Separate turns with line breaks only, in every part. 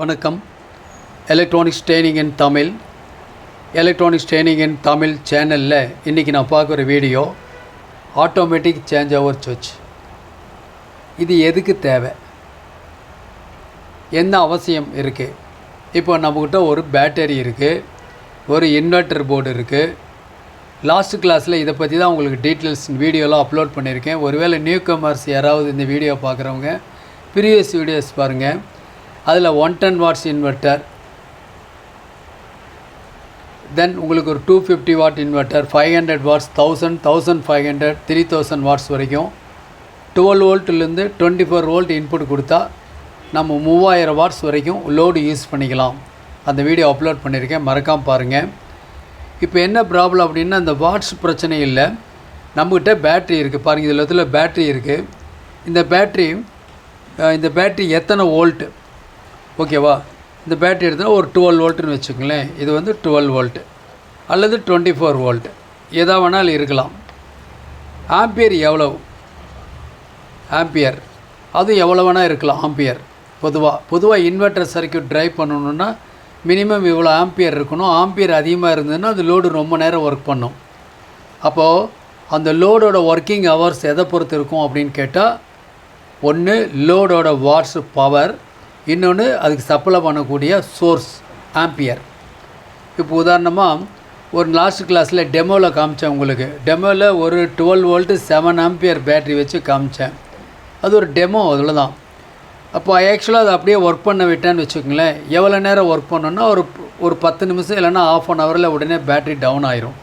வணக்கம். Electronics training in Tamil electronics training in Tamil சேனலில் இன்றைக்கி நான் பார்க்குற வீடியோ ஆட்டோமேட்டிக் சேஞ்ச் ஓவர் சுவிட்ச் இது எதுக்கு தேவை? என்ன அவசியம் இருக்குது இப்போ நம்மக்கிட்ட ஒரு பேட்டரி இருக்குது ஒரு இன்வெர்ட்டர் போர்டு இருக்குது லாஸ்ட் கிளாஸில் இதை பற்றி தான் உங்களுக்கு டீட்டெயில்ஸ் வீடியோலாம் அப்லோட் பண்ணியிருக்கேன். ஒருவேளை நியூ கமர்ஸ் யாராவது இந்த வீடியோ பார்க்குறவங்க ப்ரீவியஸ் வீடியோஸ் பாருங்கள் அதில் one ten watts inverter then உங்களுக்கு ஒரு two fifty watt inverter five hundred watts thousand thousand five hundred three thousand watts வரைக்கும். டுவெல் வோல்ட்லேருந்து டுவெண்ட்டி ஃபோர் வோல்ட் இன்புட் கொடுத்தா நம்ம மூவாயிரம் வாட்ஸ் வரைக்கும் லோடு யூஸ் பண்ணிக்கலாம். அந்த வீடியோ அப்லோட் பண்ணியிருக்கேன் மறக்காமல் பாருங்கள் இப்போ என்ன ப்ராப்ளம் அப்படின்னா அந்த வாட்ஸ் பிரச்சனை இல்லை. நம்மக்கிட்ட பேட்ரி இருக்குது பாருங்கள் இதில் பேட்ரி இருக்குது இந்த பேட்ரி இந்த பேட்ரி எத்தனை வோல்ட்டு ஓகேவா? இந்த பேட்டரி எடுத்தால் ஒரு டுவெல் வோல்ட்டுன்னு வச்சுக்கோங்களேன். இது வந்து டுவெல் வோல்ட்டு அல்லது டுவெண்ட்டி ஃபோர் வோல்ட். எதா வேணாலும் இருக்கலாம். ஆம்பியர் எவ்வளவு? ஆம்பியர். அதுவும் எவ்வளோ வேணால் இருக்கலாம் ஆம்பியர். பொதுவாக பொதுவாக இன்வெர்ட்டர் சர்க்கியூட் ட்ரைவ் பண்ணணுன்னா மினிமம் இவ்வளோ ஆம்பியர் இருக்கணும். ஆம்பியர் அதிகமாக இருந்ததுன்னா அது லோடு ரொம்ப நேரம் ஒர்க் பண்ணும். அப்போது அந்த லோடோட ஒர்க்கிங் ஹவர்ஸ் எதை பொறுத்து இருக்கும் அப்படின்னு கேட்டால் ஒன்று லோடோட வாட்ஸ் பவர் இன்னொன்று அதுக்கு சப்ளை பண்ணக்கூடிய சோர்ஸ் ஆம்பியர் இப்போ உதாரணமாக ஒரு லாஸ்ட் கிளாஸில் டெமோவில் காமிச்சேன் உங்களுக்கு. டெமோவில் ஒரு twelve volt seven ampere battery வச்சு காமிச்சேன். அது ஒரு டெமோ அதில் தான் அப்போ ஆக்சுவலாக அதை அப்படியே ஒர்க் பண்ண விட்டேன்னு வச்சுக்கோங்களேன். எவ்வளோ நேரம் ஒர்க் பண்ணோன்னா ஒரு ஒரு பத்து நிமிஷம் இல்லைன்னா ஆஃப் அன் ஹவரில் உடனே பேட்ரி டவுன் ஆயிரும்.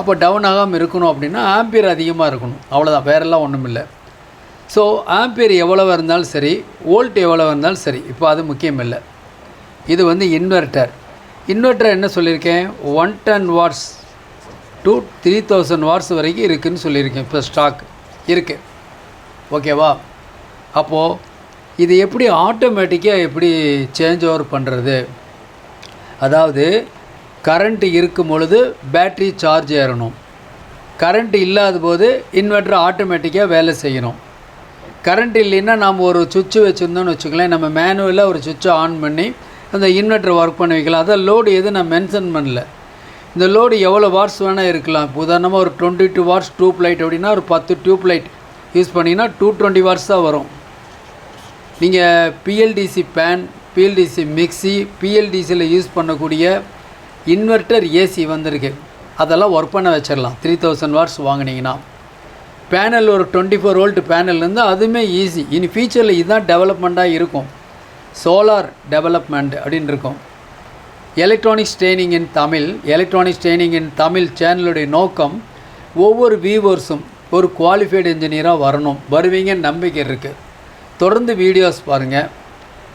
அப்போ டவுன் ஆகாமல் இருக்கணும் அப்படின்னா ஆம்பியர் அதிகமாக இருக்கணும். அவ்வளோதான் வேறெல்லாம் ஒன்றும் இல்லை ஸோ ஆம்பியர் எவ்வளவு இருந்தாலும் சரி வோல்ட் எவ்வளவு இருந்தாலும் சரி இப்போ அது முக்கியம் இல்லை இது வந்து இன்வெர்ட்டர் இன்வெர்ட்டர் என்ன சொல்லியிருக்கேன்? One ten watts two three thousand watts வரைக்கும் இருக்குதுன்னு சொல்லியிருக்கேன். இப்போ ஸ்டாக் இருக்குது ஓகேவா அப்போது இது எப்படி ஆட்டோமேட்டிக்காக எப்படி சேஞ்ச் ஓவர் பண்ணுறது அதாவது கரண்ட் இருக்கும் பொழுது பேட்ரி சார்ஜ் ஏறணும். கரண்ட் இல்லாத போது இன்வெர்ட்டர் ஆட்டோமேட்டிக்காக வேலை செய்யணும். கரண்ட் இல்லைன்னா நாம் ஒரு சுவிட்சு வச்சுருந்தோம்னு வச்சுக்கலாம் நம்ம மேனுவலாக ஒரு சுவிட்சை ஆன் பண்ணி அந்த இன்வெர்ட்டர் ஒர்க் பண்ணி வைக்கலாம். அதான் லோடு எதுவும் நான் மென்ஷன் பண்ணல. இந்த லோடு எவ்வளோ வாட்ஸ் வேணால் இருக்கலாம். இப்போ உதாரணமாக ஒரு twenty two watts tube light அப்படின்னா ஒரு பத்து டியூப் லைட் யூஸ் பண்ணிங்கன்னா டூ டுவெண்ட்டி வாட்ஸ் தான் வரும். நீங்கள் பிஎல்டிசி பேன் பிஎல்டிசி மிக்ஸி பிஎல்டிசியில் யூஸ் பண்ணக்கூடிய இன்வெர்ட்டர் ஏசி வந்திருக்கு. அதெல்லாம் ஒர்க் பண்ண வச்சிடலாம். த்ரீ தௌசண்ட் வாட்ஸ் வாங்கினீங்கன்னா. பேனல் ஒரு டுவெண்ட்டி ஃபோர் வோல்ட் பேனல் இருந்தால் அதுவுமே ஈஸி இனி ஃபியூச்சரில் இதுதான் டெவலப்மெண்ட்டாக இருக்கும். சோலார் டெவலப்மெண்ட் அப்படின்னு இருக்கும். Electronics training in Tamil electronics training in Tamil சேனலுடைய நோக்கம் ஒவ்வொரு வியூவர்ஸும் ஒரு குவாலிஃபைடு இன்ஜினியராக வரணும். வருவீங்கன்னு நம்பிக்கை இருக்குது தொடர்ந்து வீடியோஸ் பாருங்கள்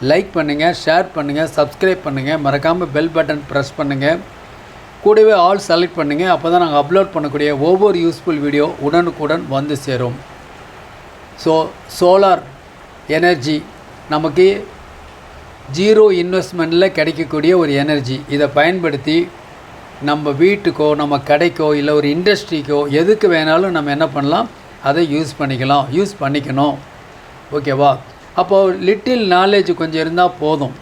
லைக் பண்ணுங்கள் ஷேர் பண்ணுங்கள் சப்ஸ்கிரைப் பண்ணுங்கள் மறக்காமல் பெல் பட்டன் ப்ரெஸ் பண்ணுங்கள் கூடவே ஆல் செலக்ட் பண்ணுங்கள் அப்போ தான் நாங்கள் அப்லோட் பண்ணக்கூடிய ஒவ்வொரு யூஸ்ஃபுல் வீடியோ உடனுக்குடன் வந்து சேரும். ஸோ சோலார் எனர்ஜி நமக்கு ஜீரோ இன்வெஸ்ட்மெண்ட்டில் கிடைக்கக்கூடிய ஒரு எனர்ஜி இதை பயன்படுத்தி நம்ம வீட்டுக்கோ நம்ம கடைக்கோ இல்லை ஒரு இண்டஸ்ட்ரிக்கோ எதுக்கு வேணாலும் நம்ம என்ன பண்ணலாம்? அதை யூஸ் பண்ணிக்கலாம். யூஸ் பண்ணிக்கணும். ஓகேவா அப்போது லிட்டில் நாலேஜ் கொஞ்சம் இருந்தால் போதும்.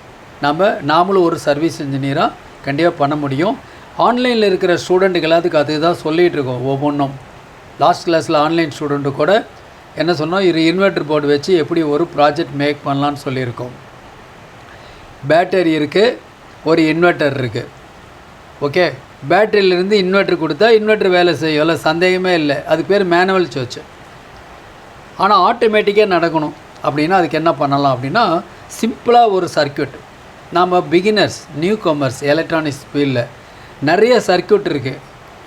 நம்ம நாமளும் ஒரு சர்வீஸ் இன்ஜினியராக கண்டிப்பாக பண்ண முடியும். ஆன்லைனில் இருக்கிற ஸ்டூடெண்ட்டுக்கு அது அதுதான் சொல்லிகிட்டு இருக்கோம் ஒவ்வொன்றும். லாஸ்ட் கிளாஸில் ஆன்லைன் ஸ்டூடெண்ட்டு கூட என்ன சொன்னோம் இது இன்வெர்டர் போர்டு வச்சு எப்படி ஒரு ப்ராஜெக்ட் மேக் பண்ணலான்னு சொல்லியிருக்கோம். பேட்டரி இருக்குது ஒரு இன்வெர்ட்டர் இருக்குது ஓகே பேட்டரியிலேருந்து இன்வெர்ட்ரு கொடுத்தா இன்வெர்ட்ரு வேலை செய்யும் சந்தேகமே இல்லை. அதுக்கு பேர் மேனுவல் சுவிட்ச் ஆனால் ஆட்டோமேட்டிக்காக நடக்கணும். அப்படின்னா அதுக்கு என்ன பண்ணலாம் அப்படின்னா சிம்பிளாக ஒரு சர்க்யூட் நாம் பிகினர்ஸ் நியூ கமர்ஸ் எலக்ட்ரானிக்ஸ் ஃபீல்டில் நிறைய சர்க்யூட் இருக்குது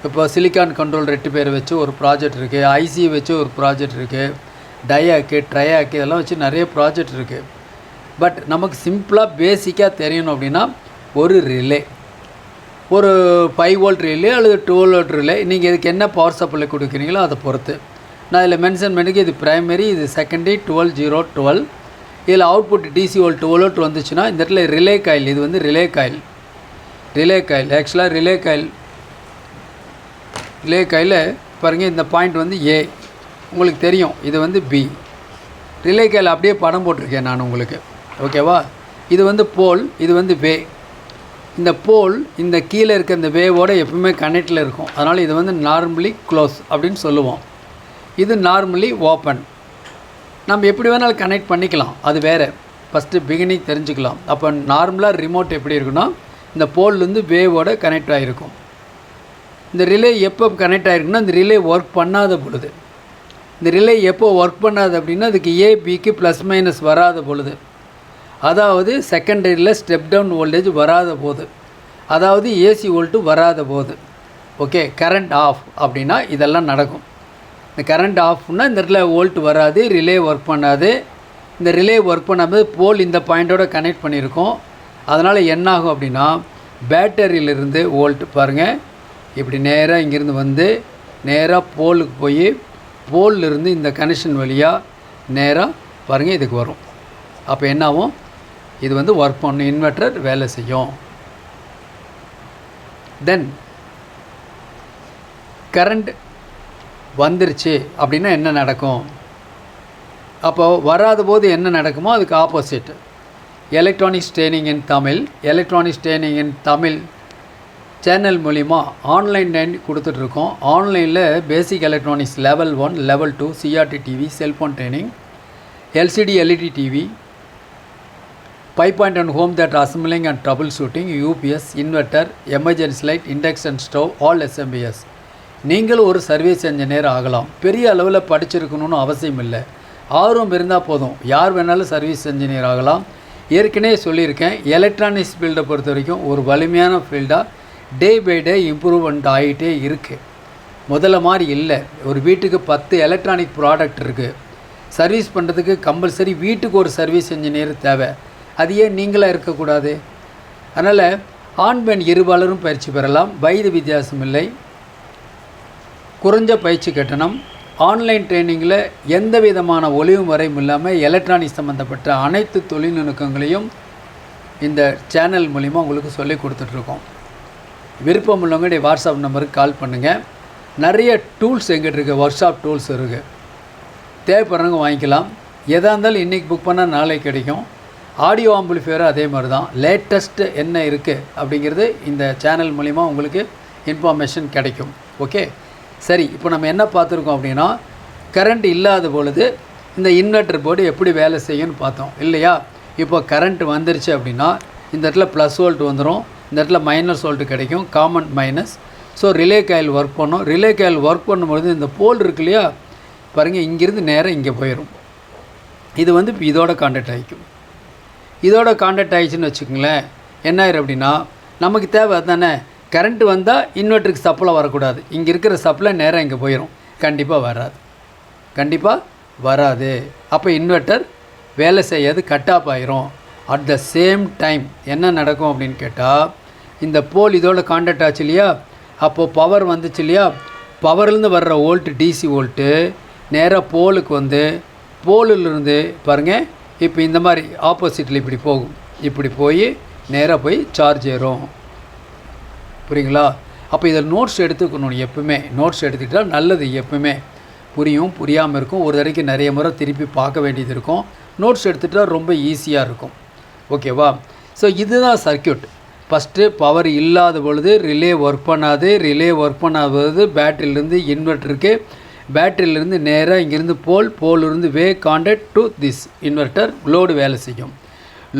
இப்போ சிலிக்கான் கண்ட்ரோல் ரெட்டு பேர் வச்சு ஒரு ப்ராஜெக்ட் இருக்குது ஐசி வச்சு ஒரு ப்ராஜெக்ட் இருக்குது டயாக்கு ட்ரையாக்கு இதெல்லாம் வச்சு நிறைய ப்ராஜெக்ட் இருக்குது பட் நமக்கு சிம்பிளாக பேசிக்காக தெரியணும் அப்படின்னா ஒரு ரிலே ஒரு ஃபைவ் வோல்ட் ரிலே அல்லது டூ வோல்ட் ரிலே நீங்கள் இதுக்கு என்ன பவர் சப்ளை கொடுக்குறீங்களோ அதை பொறுத்து. நான் இதில் மென்ஷன் பண்ணிக்க இது ப்ரைமரி இது செகண்டரி டுவெல் ஜீரோ டுவெல் இதில் output DC volt twelve volt வந்துச்சுன்னா இந்த இடத்துல ரிலே காயில் இது வந்து ரிலே காயில் ரிலே காயில் ஆக்சுவலாக ரிலே காயில் ரிலே காயில் பாருங்கள் இந்த பாயிண்ட் வந்து ஏ உங்களுக்கு தெரியும் இது வந்து பி ரிலே காயில் அப்படியே படம் போட்டிருக்கேன் நான் உங்களுக்கு. ஓகேவா இது வந்து போல் இது வந்து வே இந்த போல் இந்த கீழே இருக்க இந்த வேவோட எப்பவுமே கனெக்டில் இருக்கும். அதனால் இது வந்து நார்மலி க்ளோஸ் அப்படின்னு சொல்லுவோம். இது நார்மலி ஓப்பன் நம்ம எப்படி வேணாலும் கனெக்ட் பண்ணிக்கலாம். அது வேறு. ஃபஸ்ட்டு பிகினிங் தெரிஞ்சுக்கலாம். அப்போ நார்மலாக ரிமோட் எப்படி இருக்குன்னா இந்த போல்லேருந்து வேவோட கனெக்ட் ஆகிருக்கும் இந்த ரிலே எப்போ கனெக்ட் ஆகிருக்குன்னா இந்த ரிலே ஒர்க் பண்ணாத பொழுது. இந்த ரிலே எப்போ ஒர்க் பண்ணாது அப்படின்னா அதுக்கு ஏபிக்கு ப்ளஸ் மைனஸ் வராத பொழுது. அதாவது செகண்டரியில் ஸ்டெப் டவுன் வோல்டேஜ் வராத போது. அதாவது ஏசி வோல்ட்டு வராத போது. ஓகே கரண்ட் ஆஃப் அப்படின்னா இதெல்லாம் நடக்கும். இந்த கரண்ட் ஆஃப்னால் இந்த இடத்துல வோல்ட் வராது ரிலே ஒர்க் பண்ணாது. இந்த ரிலே ஒர்க் பண்ணாமல் போல் இந்த பாயிண்ட்டோட கனெக்ட் பண்ணியிருக்கோம். அதனால் என்ன ஆகும் அப்படின்னா பேட்டரியிலிருந்து வோல்ட் பாருங்கள் இப்படி நேராக இங்கேருந்து வந்து நேராக போலுக்கு போய் போல்லிருந்து இந்த கனெக்ஷன் வழியாக நேராக பாருங்கள் இதுக்கு வரும். அப்போ என்னாகும்? இது வந்து ஒர்க் பண்ணும் இன்வெர்ட்டர் வேலை செய்யும். தென் கரண்ட் வந்துருச்சு அப்படின்னா என்ன நடக்கும்? அப்போ வராத போது என்ன நடக்குமோ அதுக்கு opposite electronics training in Tamil electronics training in Tamil channel மூலிமா ஆன்லைன் ட்ரைன் கொடுத்துட்ருக்கோம் ஆன்லைனில் basic electronics level one level two CRT TV cellphone training LCD LED TV five point one home theatre assembling and troubleshooting UPS inverter emergency light induction stove all SMPS நீங்களும் ஒரு service engineer ஆகலாம். பெரிய அளவில் படிச்சிருக்கணும்னு அவசியம் இல்லை. ஆர்வம் இருந்தால் போதும். யார் வேணாலும் சர்வீஸ் இன்ஜினியர் ஆகலாம். ஏற்கனவே சொல்லியிருக்கேன் எலக்ட்ரானிக்ஸ் ஃபீல்டை பொறுத்த வரைக்கும் ஒரு வலிமையான ஃபீல்டாக டே பை டே இம்ப்ரூவ்மெண்ட் ஆகிட்டே இருக்குது முதல்ல மாதிரி இல்லை. ஒரு வீட்டுக்கு பத்து எலக்ட்ரானிக் ப்ராடக்ட் இருக்குது சர்வீஸ் பண்ணுறதுக்கு கம்பல்சரி வீட்டுக்கு ஒரு சர்வீஸ் இன்ஜினியர் தேவை. அது ஏன் நீங்களாக இருக்கக்கூடாது? அதனால் ஆண் பெண் இருபாலரும் பயிற்சி பெறலாம். வயது வித்தியாசம் இல்லை. குறைஞ்ச பயிற்சி கட்டணம் ஆன்லைன் ட்ரைனிங்கில் எந்த விதமான ஒளிவு முறையும் இல்லாமல் எலக்ட்ரானிக் சம்மந்தப்பட்ட அனைத்து தொழில்நுட்பங்களையும் இந்த சேனல் மூலிமா உங்களுக்கு சொல்லி கொடுத்துட்ருக்கோம். விருப்பம் உள்ளவங்களுடைய வாட்ஸ்அப் நம்பருக்கு கால் பண்ணுங்கள் நிறைய டூல்ஸ் எங்கிட்ட இருக்குது ஒர்க் ஷாப் டூல்ஸ் இருக்குது தேவைப்படுறவங்க வாங்கிக்கலாம். எதாக இருந்தாலும் இன்றைக்கி புக் பண்ணால் நாளைக்கு கிடைக்கும். ஆடியோ ஆம்பிளிஃபையரும் அதே மாதிரி தான். லேட்டஸ்ட்டு என்ன இருக்குது அப்படிங்கிறது இந்த சேனல் மூலிமா உங்களுக்கு இன்ஃபர்மேஷன் கிடைக்கும். ஓகே சரி இப்போ நம்ம என்ன பார்த்துருக்கோம் அப்படின்னா கரண்ட் இல்லாத பொழுது இந்த இன்வெர்ட்டர் போர்டு எப்படி வேலை செய்யும்னு பார்த்தோம் இல்லையா? இப்போ கரண்ட் வந்துருச்சு அப்படின்னா இந்த இடத்துல ப்ளஸ் வோல்ட் வந்துடும் இந்த இடத்துல மைனஸ் வோல்ட் கிடைக்கும் common minus so relay coil work பண்ணும். ரிலே காயில் ஒர்க் பண்ணும்பொழுது இந்த போல் இருக்கு இல்லையா? பாருங்கள் இங்கேருந்து நேராக இங்கே போயிடும் இது வந்து இப்போ இதோட காண்டாக்ட் ஆகிக்கும். இதோட காண்டாக்ட் ஆகிடுச்சுன்னு வச்சுக்கோங்களேன் என்ன ஆயிரும் அப்படின்னா நமக்கு தேவை தானே கரண்ட் வந்தால் இன்வெர்ட்டருக்கு சப்ளை வரக்கூடாது. இங்கே இருக்கிற சப்ளை நேராக இங்கே போயிடும் கண்டிப்பாக வராது. கண்டிப்பாக வராது. அப்போ இன்வெர்ட்டர் வேலை செய்யாது கட் ஆஃப் ஆயிரும். அட் த சேம் டைம் என்ன நடக்கும் அப்படின்னு கேட்டால் இந்த போல் இதோட காண்டாக்ட் ஆச்சு இல்லையா? அப்போது பவர் வந்துச்சு இல்லையா? பவர்லேருந்து வர்ற வோல்ட்டு டிசி வோல்ட்டு நேராக போலுக்கு வந்து போலிலிருந்து பாருங்கள் இப்போ இந்த மாதிரி ஆப்போசிட்டில் இப்படி போகும். இப்படி போய் நேராக போய் சார்ஜ் ஏறும். புரியுங்களா? அப்போ இதில் நோட்ஸ் எடுத்துக்கணும் எப்பவுமே. நோட்ஸ் எடுத்துக்கிட்டால் நல்லது எப்பவுமே. புரியும் புரியாமல் இருக்கும். ஒரு தடவைக்கு நிறைய முறை திருப்பி பார்க்க வேண்டியது இருக்கும். நோட்ஸ் எடுத்துகிட்டா ரொம்ப ஈஸியாக இருக்கும். ஓகேவா ஸோ இதுதான் சர்க்கியூட் ஃபஸ்ட்டு பவர் இல்லாத பொழுது ரிலே ஒர்க் பண்ணாது. ரிலே ஒர்க் பண்ணாத பொழுது பேட்டரியிலேருந்து இன்வெர்ட்டருக்கு பேட்டரியிலேருந்து நேராக இங்கேருந்து pole போலிருந்து way contact to this inverter load வேலை செய்யும்.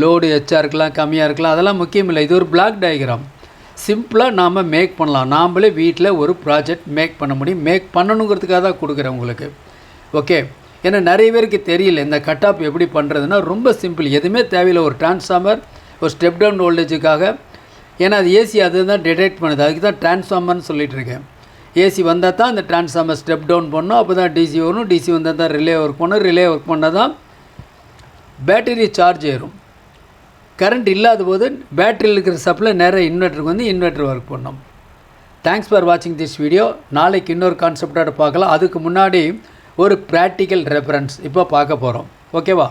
லோடு எச்சா இருக்கலாம் கம்மியாக இருக்கலாம். அதெல்லாம் முக்கியம் இல்லை. இது ஒரு பிளாக் டயக்ராம் சிம்பிளாக நாம் மேக் பண்ணலாம். நாம்ளே வீட்டில் ஒரு ப்ராஜெக்ட் மேக் பண்ண முடியும். மேக் பண்ணணுங்கிறதுக்காக தான் கொடுக்குறேன் உங்களுக்கு. ஓகே ஏன்னா நிறைய பேருக்கு தெரியல இந்த கட் ஆஃப் எப்படி பண்ணுறதுன்னா ரொம்ப சிம்பிள் எதுவுமே தேவையில்லை. ஒரு டிரான்ஸ்ஃபார்மர் ஒரு ஸ்டெப் டவுன் வோல்டேஜுக்காக ஏன்னா அது ஏசி அது தான் டிடெக்ட் பண்ணுது. அதுக்கு தான் டிரான்ஸ்ஃபார்மர்னு சொல்லிட்டு இருக்கேன். ஏசி வந்தால் தான் அந்த டிரான்ஸ்ஃபார்மர் ஸ்டெப் டவுன் பண்ணணும் அப்போ தான் டிசி வரும். டிசி வந்தால் தான் ரிலே ஒர்க் பண்ணணும் ரிலே ஒர்க் பண்ணால் தான் பேட்டரி சார்ஜ் ஏறும். கரண்ட் இல்லாத போது பேட்டரியில் இருக்கிற சப்ளை நேராக இன்வெர்ட்டருக்கு வந்து இன்வெர்ட்டர் ஒர்க் பண்ணோம். தேங்க்ஸ் ஃபார் வாட்சிங் திஸ் வீடியோ நாளைக்கு இன்னொரு கான்செப்டோட பார்க்கலாம். அதுக்கு முன்னாடி ஒரு ப்ராக்டிக்கல் ரெஃபரன்ஸ் இப்போ பார்க்க போகிறோம் ஓகேவா